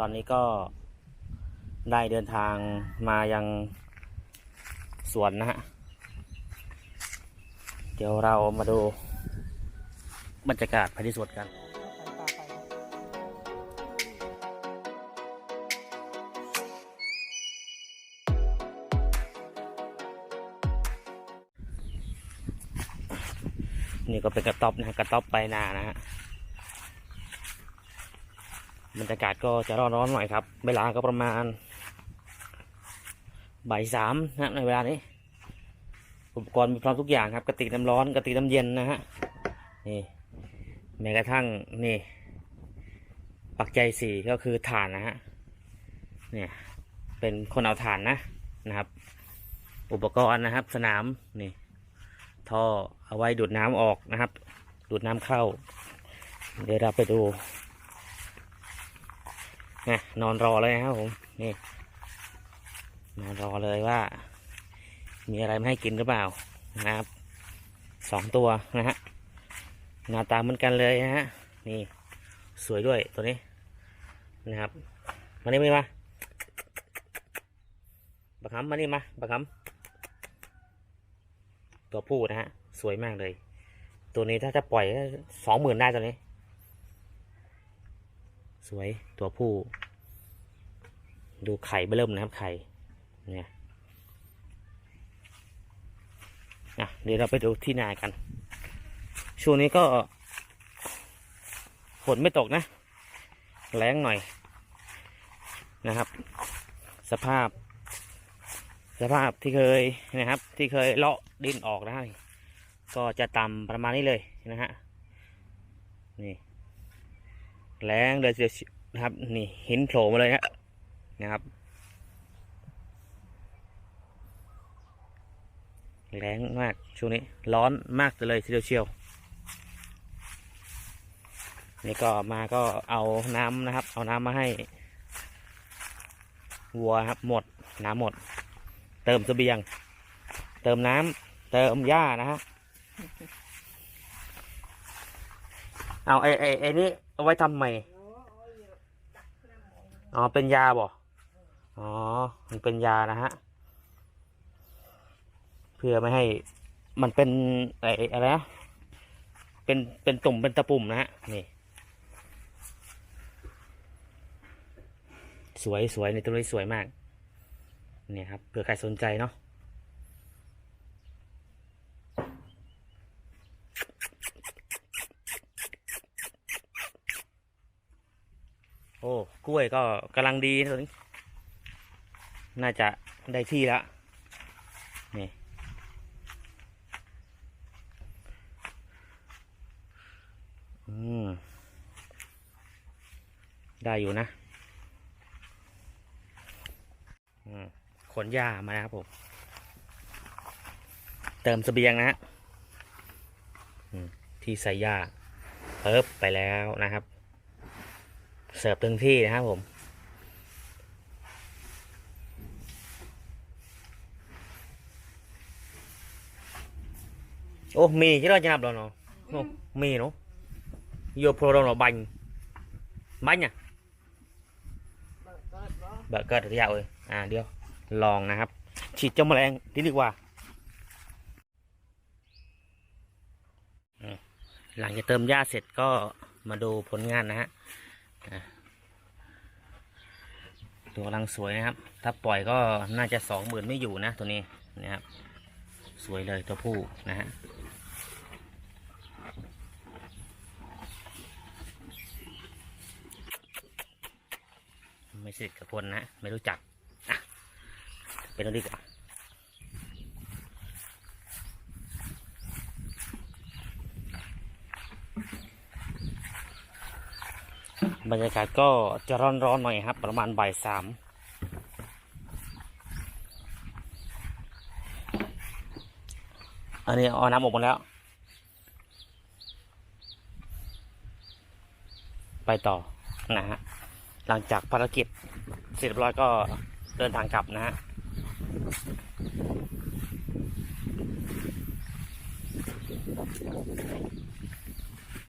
ตอนนี้ก็ได้เดินทางมายังสวนนะฮะ เดี๋ยวเรามาดูบรรยากาศภายในสวนกันนี่ก็เป็นกระต๊อบนะกระต๊อบไปนานะฮะ บรรยากาศก็จะร้อนๆหน่อยครับ เวลาก็ประมาณบ่ายสามนะในเวลานี้ อุปกรณ์มีพร้อมทุกอย่างครับกระติกน้ำร้อนกระติกน้ำเย็นนะฮะนี่แม้กระทั่งนี่ปักใจสีก็คือถ่านนะฮะเนี่ยเป็นคนเอาถ่านนะนะครับ อุปกรณ์นะครับ สนามนี่ท่อเอาไว้ดูดน้ำออกนะครับ ดูดน้ำเข้า เดี๋ยวเราไปดู นะนอนรอเลยนะครับผมนี่นอนรอเลยว่า มีอะไรมาให้กินหรือเปล่านะครับสองตัวนะฮะหน้าตาเหมือนกันเลยนะฮะนี่สวยด้วยตัวนี้นะครับมานี่มานี่มาบักคำมานี่มาบักคำตัวผู้นะฮะสวยมากเลย ตัวนี้ถ้าจะปล่อยสองหมื่นได้ตัวนี้ สวยตัวผู้ ดูไข่เบิ่มนะครับไข่เนี่ยอะเดี๋ยวเราไปดูที่นากัน ช่วงนี้ก็ฝนไม่ตกนะ แรงหน่อยนะครับ สภาพ สภาพที่เคยนะครับ ที่เคยเลาะดินออกได้ ก็จะต่ำประมาณนี้เลยนะฮะนี่ แรงเลยเดียวนะครับ นี่หินโผล่มาเลยฮะนะครับ แรงมากช่วงนี้ ร้อนมากเลยทีเดียวเชียว นี่ก็มาก็เอาน้ำนะครับ เอาน้ำมาให้ วัวครับหมดน้ำหมด เติมเสบียง เติมน้ำเติมหญ้านะฮะ เอาไอ้ไอ้ไอ้นี่เอาไว้ทำใหม่อ๋อเป็นยาบ่อ๋อมันเป็นยานะฮะเพื่อไม่ให้มันเป็นไอ้อะไรนะเป็นเป็นตุ่มเป็นตะปุ่มนะฮะนี่ สวยสวยในตัวนี้สวยมาก เนี่ยครับเผื่อใครสนใจเนาะ โอ้กล้วยก็กำลังดีนะตัวนี้น่าจะได้ที่แล้วนี่ได้อยู่นะขนหญ้ามานะครับผม เติมสเสบียงนะที่ใส่หญ้าเพิบไปแล้วนะครับ เสิร์ฟถึงที่นะครับผม โอ้ มี chứ đó cho nạp rồi nó Ồ, mì nó vô pro đâu nó bánh bánh à เบอร์เกอร์ระยะเลยอ่าเดี๋ยวลองนะครับ ฉีดเจ้าแมลงนี่ดีกว่า หลังจากเติมหญ้าเสร็จก็มาดูผลงานนะฮะ ตัวกำลังสวยนะครับ ถ้าปล่อยก็น่าจะสองหมื่นไม่อยู่นะตัวนี้นะครับ สวยเลยตัวผู้นะฮะไม่สนิทกับคนนะ ไม่รู้จักอะเป็นตัวนี้ก่อน บรรยากาศก็จะร้อนๆหน่อยครับ ประมาณบ่ายสามอันนี้เอาน้ำออกหมดแล้ว ไปต่อนะฮะ หลังจากภารกิจเสร็จเรียบร้อยก็เดินทางกลับนะฮะ